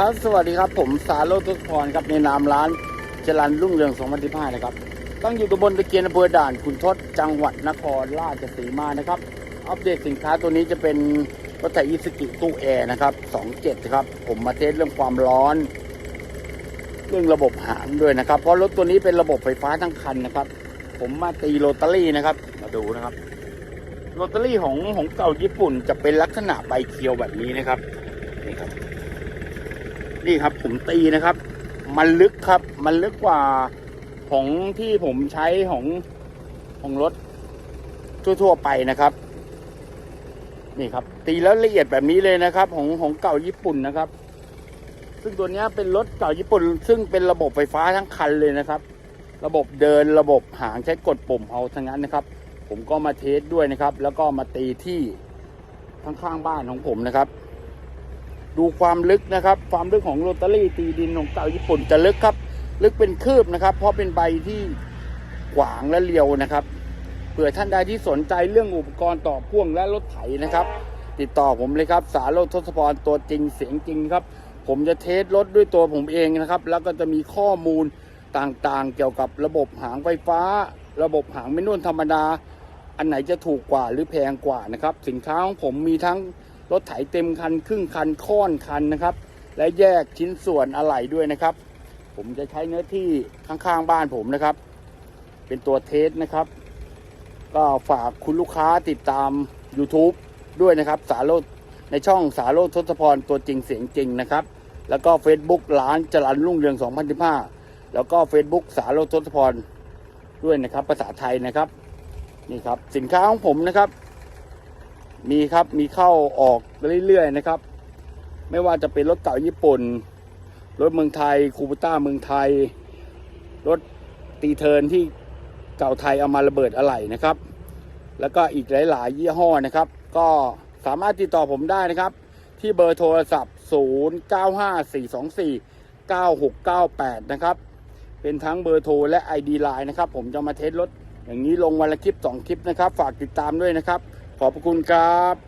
ครับสวัสดีครับผมสาโรจน์ทุกพรครับในนามร้านจรันรุ่งเรือง2015นะครับตั้งอยู่ตำบลตะเกียนอำเภอด่านขุนทดจังหวัดนครราชสีมานะครับ อัปเดตสินค้าตัวนี้จะเป็นรถไถอิสกิตู้แอร์นะครับ27ครับผมมาเทสเรื่องความร้อน เรื่องระบบหางด้วยนะครับ เพราะรถตัวนี้เป็นระบบไฟฟ้าทั้งคันนะครับ ผมมาตีโรตารี่นะครับ มาดูนะครับโรตารี่ของของเก่าญี่ปุ่นจะเป็นลักษณะใบเคียวแบบนี้นะครับนี่ครับ นี่ครับผมตีนะครับ มันลึกครับ มันลึกกว่าของที่ผมใช้ของของรถทั่ว ๆ ไปนะครับ นี่ครับ ตีแล้วละเอียดแบบนี้เลยนะครับ ของของเก่าญี่ปุ่นนะครับ ซึ่งตัวนี้เป็นรถเก่าญี่ปุ่น ซึ่งเป็นระบบไฟฟ้าทั้งคันเลยนะครับ ระบบเดินระบบหางใช้กดปุ่มเอาทั้งนั้นนะครับ ผมก็มาเทสด้วยนะครับ แล้วก็มาตีที่ข้างๆบ้านของผมนะครับ ดูความลึกนะครับ ความลึกของโรตารี่ตีดินของเก่าญี่ปุ่นจะลึกครับ ลึกเป็นคืบนะครับ เพราะเป็นใบที่กว้างและเรียวนะครับเผื่อท่านใดที่สนใจเรื่องอุปกรณ์ต่อพ่วงและรถไถนะครับ ติดต่อผมเลยครับ สาโรจน์ทศพรตัวจริงเสียงจริงครับ ผมจะเทสรถด้วยตัวผมเองนะครับ แล้วก็จะมีข้อมูลต่างๆ เกี่ยวกับระบบหางไฟฟ้า ระบบหางไม่นวลธรรมดา อันไหนจะถูกกว่าหรือแพงกว่านะครับ สินค้าของผมมีทั้ง รถไถเต็มคันครึ่งคันค่อนคันนะครับ และแยกชิ้นส่วนอะไหล่ด้วยนะครับ ผมจะใช้เนื้อที่ข้างๆบ้านผมนะครับ เป็นตัวเทสนะครับ ก็ฝากคุณลูกค้าติดตาม YouTube ด้วยนะครับ สาโรจน์ในช่องสาโรจน์ทศพรตัวจริงเสียงจริงนะครับ แล้วก็ Facebook ร้านจรันรุ่งเรือง2015แล้วก็ Facebook สาโรจน์ทศพรด้วยนะครับ ภาษาไทยนะครับนี่ครับ สินค้าของผมนะครับ มีครับมีเข้าออกเรื่อยๆนะครับ ไม่ว่าจะเป็นรถเก่าญี่ปุ่น รถเมืองไทยคูปต้าเมืองไทย รถตีเทินที่เก่าไทยเอามาระเบิดอะไหล่นะครับ แล้วก็อีกหลายๆ ยี่ห้อนะครับ ก็สามารถติดต่อผมได้นะครับ ที่เบอร์โทรศัพท์ 0954249698 นะครับเป็นทั้งเบอร์โทรและ ID Line นะครับ ผมจะมาเทสรถอย่างนี้ลงวันละคลิป 2 คลิปนะครับ ฝากติดตามด้วยนะครับ ขอบพระคุณครับ